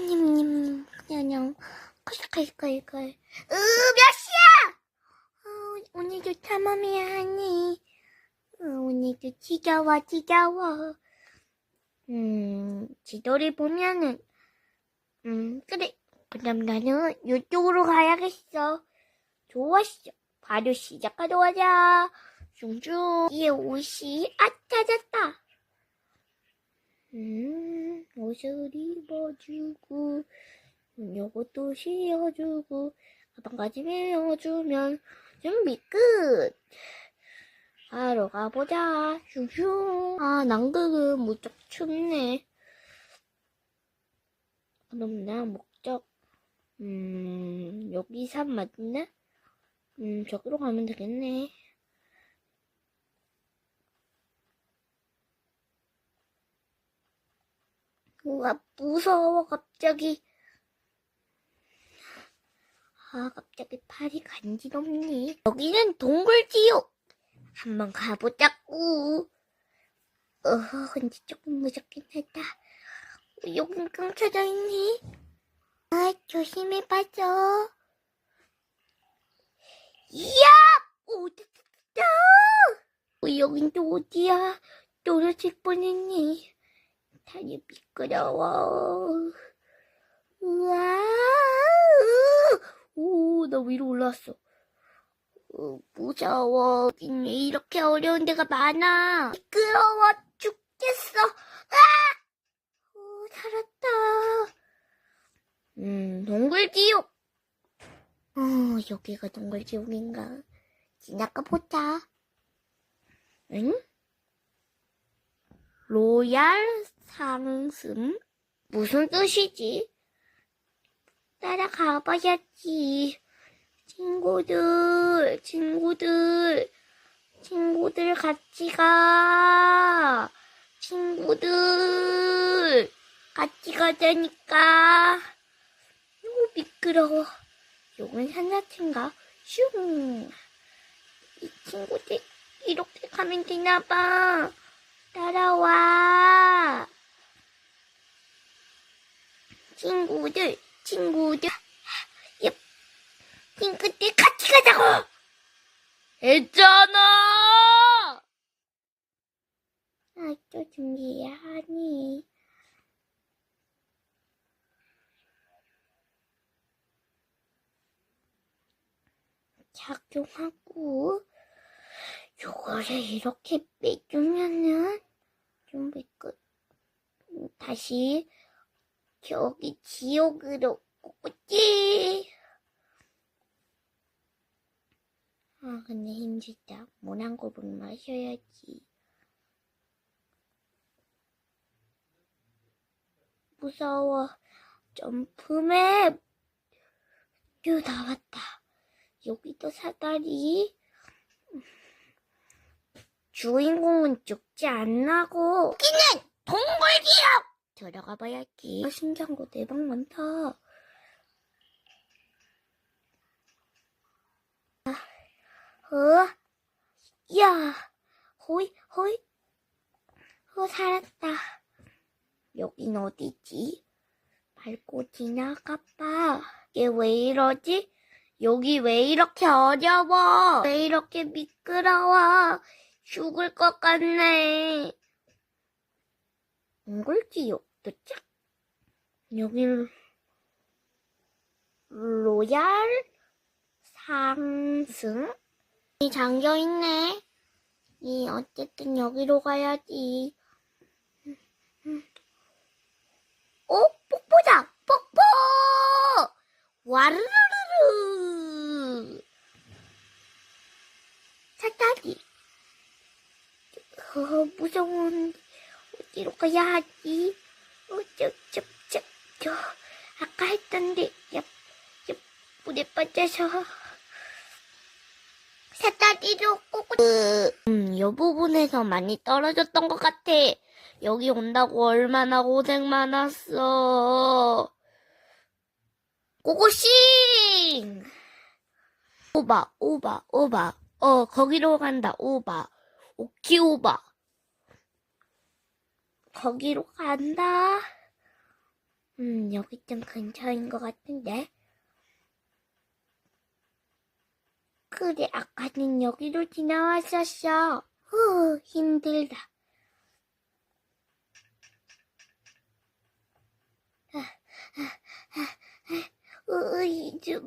님님 그냥 으몇 시야? 어, 오늘도 탐험해야 하니. 어, 오늘도 지겨워 지겨워. 음 지도를 보면은 음 그래. 그럼 나는 이쪽으로 가야겠어. 좋았어. 바로 시작하도록 하자. 슝슝 이에 옷이 아 찾았다. 음, 옷을 입어주고, 요것도 씌워주고, 가방까지 메어주면 준비 끝! 하러 가보자. 슝슝. 아, 남극은 무척 춥네. 그럼 나 목적, 음, 여기 산 맞나? 음, 저기로 가면 되겠네. 우와, 무서워, 갑자기. 아, 갑자기 팔이 간지럽니? 여기는 동굴지요. 한번 가보자꾸. 어허, 근데 조금 무섭긴 하다. 여긴 깡쳐져 있니? 아, 조심해 봐줘. 이야! 오, 됐다! 어, 여긴 또 어디야? 떨어질 뻔했니? 다리 미끄러워. 우와, 오, 나 위로 올라왔어. 어, 무서워. 이렇게 어려운 데가 많아. 미끄러워 죽겠어. 아! 오, 살았다. 음, 동굴지옥. 어, 여기가 동굴지옥인가. 지나가 보자. 응? 로얄 상승? 무슨 뜻이지? 따라가 봐야지. 친구들, 친구들, 친구들 같이 가. 친구들, 같이 가자니까. 오, 미끄러워. 요건 산사친가? 슝. 이 친구들, 이렇게 가면 되나봐. 따라와. 친구들, 친구들. 옆, 친구들 같이 가자고! 했잖아! 아, 또 준비해야 하니. 착용하고, 요거를 이렇게 빼주면은, 준비 끝. 음, 다시, 저기 지옥으로 오지. 아, 근데 힘들다. 물한 고분 마셔야지. 무서워. 점프맵. 요, 나왔다. 여기도 사다리. 주인공은 죽지 않나고. 여기는 동굴지역! 들어가 봐야지. 아, 신기한 거 대박 많다. 아, 어? 야, 호이, 호이. 어, 살았다. 여긴 어디지? 밟고 지나가 봐. 이게 왜 이러지? 여기 왜 이렇게 어려워? 왜 이렇게 미끄러워? 죽을 것 같네. Ongol지요 도착. 여기는 로얄 상승. 이 잠겨 있네. 이 어쨌든 여기로 가야지. 어? 폭포다! 폭포! 와르르르르! 사다리. 어, 무서운. 어디로 가야 하지? 어, 저, 저, 저, 저. 아까 했던데, 야, 야, 물에 빠져서. 사다리로 꼬고. 음, 요 부분에서 많이 떨어졌던 것 같아. 여기 온다고 얼마나 고생 많았어. 고고싱! 오바, 오바, 오바. 어, 거기로 간다, 오바. 오키 오바. 거기로 간다. 음, 여기 좀 근처인 것 같은데. 그래, 아까는 여기로 지나왔었어. 후, 힘들다. 아, 아, 으, 이제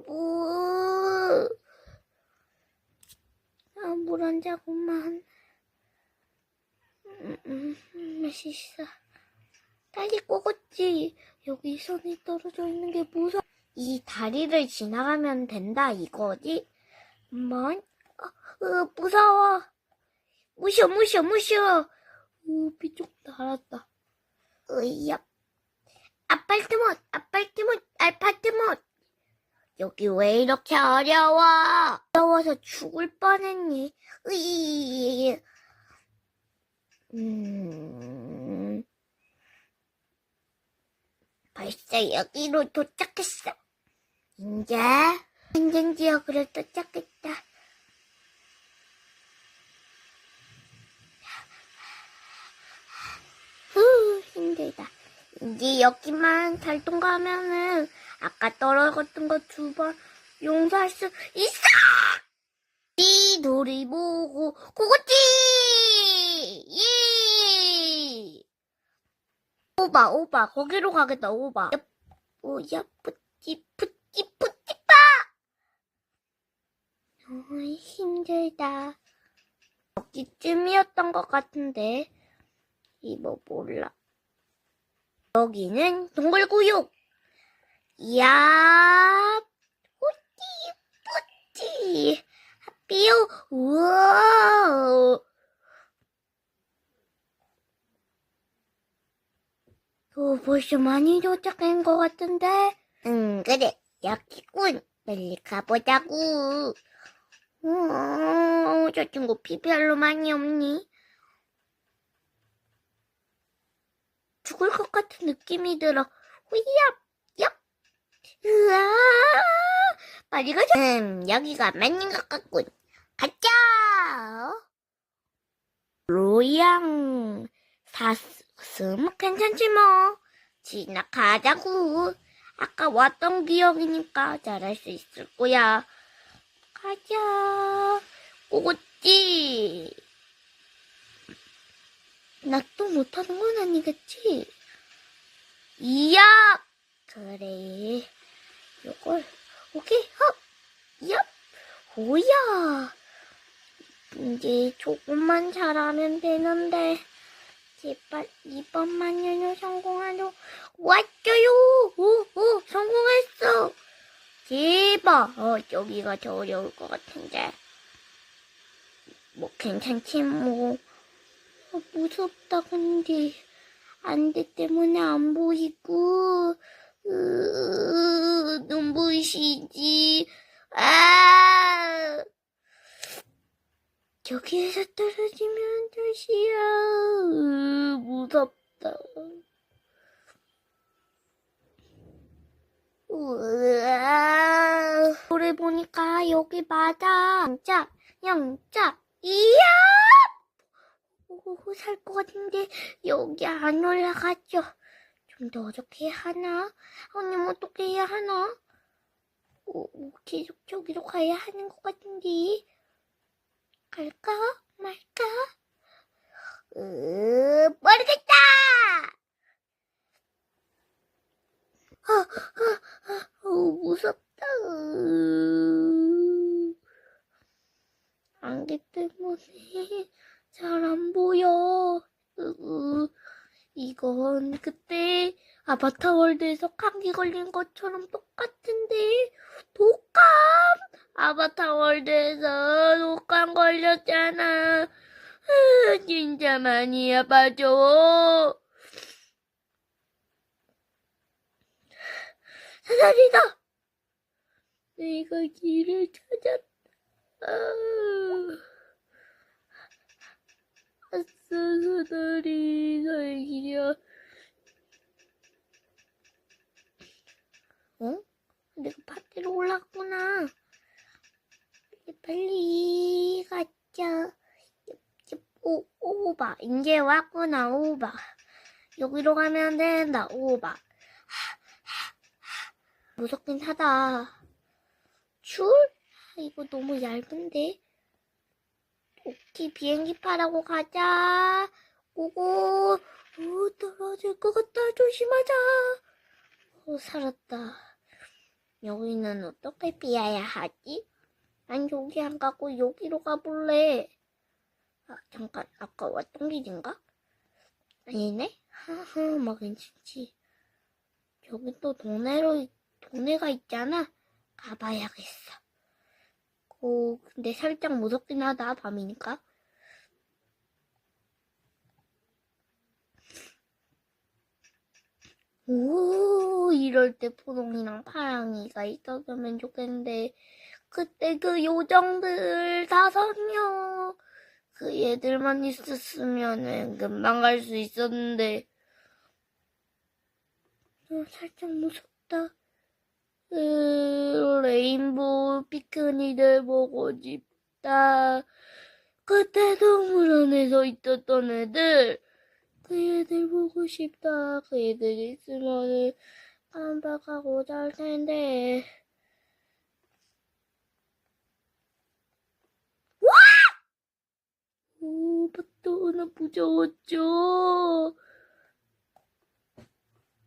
물한 자국만. 음, 음, 맛있어. 빨리 꼬겠지. 여기 손이 떨어져 있는 게 무서워. 이 다리를 지나가면 된다 이거지? 뭔? 어, 으, 무서워. 무셔, 무셔, 무셔. 으, 비쪽 날았다. 으이야. 아파트못, 아파트못, 아파트 못. 여기 왜 이렇게 어려워? 어려워서 죽을 뻔했니? 으이. 음. 벌써 여기로 도착했어. 이제 행정지역으로 도착했다. 후, 힘들다. 이제 여기만 잘 통과하면은 아까 떨어졌던 거 두 번 용서할 수 있어! 이 놀이 보고 고고찌! 예! 오바, 오바, 거기로 가겠다, 오바. 야, 오야, 뿌찌, 뿌찌, 뿌찌빠! 어이, 힘들다. 여기쯤이었던 것 같은데. 이거 몰라. 여기는 동굴구육. 이야, 뿌찌, 뿌찌. 삐요, 우와. 오, 벌써 많이 도착한 것 같은데? 응, 그래. 여기군. 빨리 가보자고. 어, 저 친구 피 별로 많이 없니? 죽을 것 같은 느낌이 들어. 후이야, 얍. 으아, 빨리 가자. 음, 여기가 맞는 것 같군. 가자. 로양, 사슴 괜찮지 뭐. 지나가자고. 아까 왔던 기억이니까 잘할 수 있을 거야. 가자. 꼬꼬찌. 나 또 못하는 건 아니겠지? 이야! 그래. 요걸, 오케이, 헉! 얍! 오야! 이제 조금만 잘하면 되는데. 제발, 이번만요 성공하도록 왔죠요! 오, 오, 성공했어! 제발! 어, 여기가 더 어려울 것 같은데. 뭐, 괜찮지, 뭐. 어, 무섭다, 근데. 안대 때문에 안 보이고, 으, 눈부시지. 아! 저기에서 떨어지면 다시야. 으, 무섭다. 우와. 노래 보니까 여기 맞아. 영자, 영자, 이야! 오, 살 것 같은데 여기 안 올라가죠. 좀더 어떻게 하나? 아니면 어떻게 해야 하나? 오, 오, 계속 저기로 가야 하는 것 같은데 갈까? 으, 모르겠다. 아, 아, 아, 어, 무섭다. 으. 안개 때문에 잘 안 보여. 으, 이건 그때 아바타 월드에 서 감기 걸린 것처럼 똑같은데 독감 아바타 월드에서 독감 걸렸잖아. 으, 진짜 많이 아파져. 사다리다. 내가 길을 찾았다. 아싸 사다리 나의 길이야. 어? 내가 밭으로 올랐구나. 빨리 가자. 옆, 오, 오바. 이제 왔구나, 오바. 여기로 가면 된다, 오바. 하, 무섭긴 하다. 줄? 아, 이거 너무 얇은데. 오케이, 비행기 타라고 가자. 오고, 오, 떨어질 것 같다. 조심하자. 오, 살았다. 여기는 어떻게 피해야 하지? 난 여기 안 가고 여기로 가볼래. 아, 잠깐, 아까 왔던 길인가? 아니네? 하하, 막 괜찮지. 여기 또 동네로, 동네가 있잖아. 가봐야겠어. 오, 근데 살짝 무섭긴 하다, 밤이니까. 오, 이럴 때 포동이랑 파랑이가 있었으면 좋겠는데, 그때 그 요정들 다섯 명, 그 얘들만 있었으면은 금방 갈 수 있었는데, 어, 살짝 무섭다. 으, 레인보우 피크닉을 보고 싶다. 그때 동물원에서 있었던 애들, 그 애들 보고 싶다. 그 애들 있으면은 깜빡하고 잘 텐데. 오, 바또 나 무서웠죠.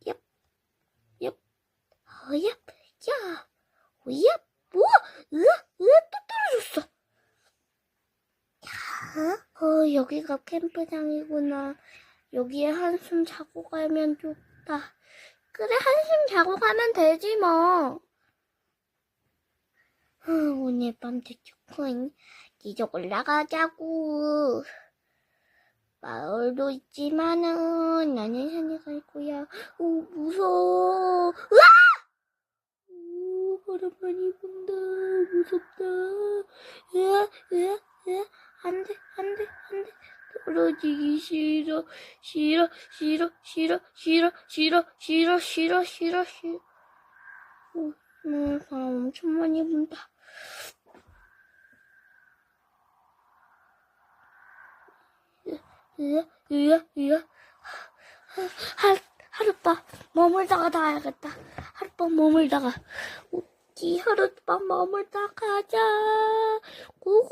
얍, 얍, 어, 얍, 야, 오, 얍, 우와, 으아, 으아, 또 떨어졌어. 야, 어, 여기가 캠프장이구나. 여기에 한숨 자고 가면 좋다. 그래, 한숨 자고 가면 되지, 뭐. 어, 오늘 밤도 좋군. 이쪽 올라가자고. 마을도 있지만은 나는 산에 갈 거야. 오 무서워. 으아! 오 바람 많이 분다. 무섭다. 으아 안돼 안돼 안돼. 떨어지기 싫어 싫어 싫어 싫어 싫어 싫어 싫어 싫어 싫어 싫어. 오, 음, 바람 엄청 많이 분다. 으아, 으아, 으아. 하, 하룻밤 머물다가 나야겠다. 하룻밤 머물다가. 우리 하룻밤 머물다 가 자. 고고.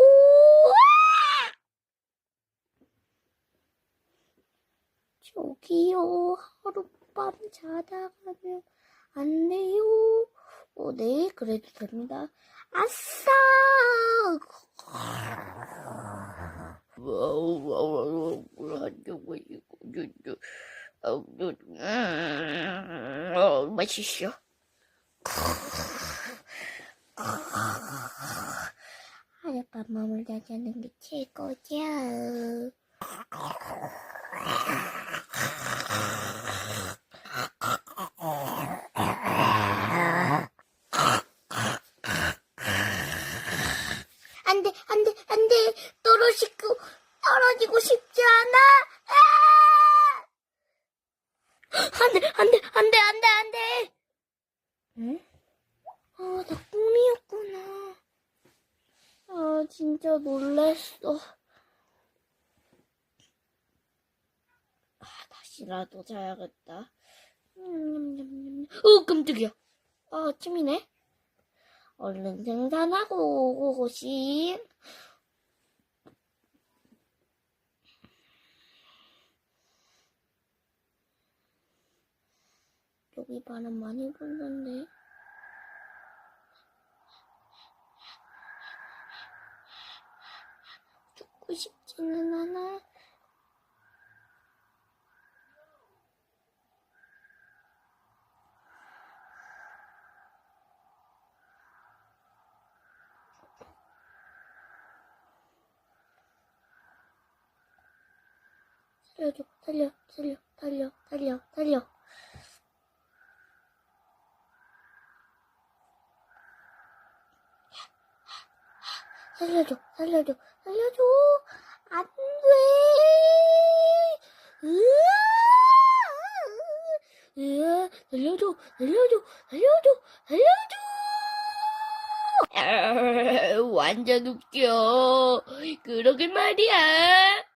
저기요, 하룻밤 자다 가면 안 돼요. 어, 네, 그래도 됩니다. 아싸! 맛있어. 하룻밤 머물다 자는 게 최고죠. 안 돼, 안 돼, 안 돼. 떨어지고, 떨어지고 싶지 않아. 아! 안 돼, 안 돼, 안 돼, 안 돼, 안 돼. 응? 아, 나 꿈이었구나. 아, 진짜 놀랬어. 아, 다시라도 자야겠다. 냠냠냠냠. 어, 깜짝이야. 아, 아침이네. 얼른 등산하고 고고싱. 여기 바람 많이 불는데. 죽고 싶지는 않아. 살려줘, 살려, 살려, 살려, 살려, 살려. 살려줘, 살려줘, 살려줘. 안 돼. 으아! 으아! 살려줘, 살려줘, 살려줘, 살려줘. 완전 웃겨. 그러게 말이야.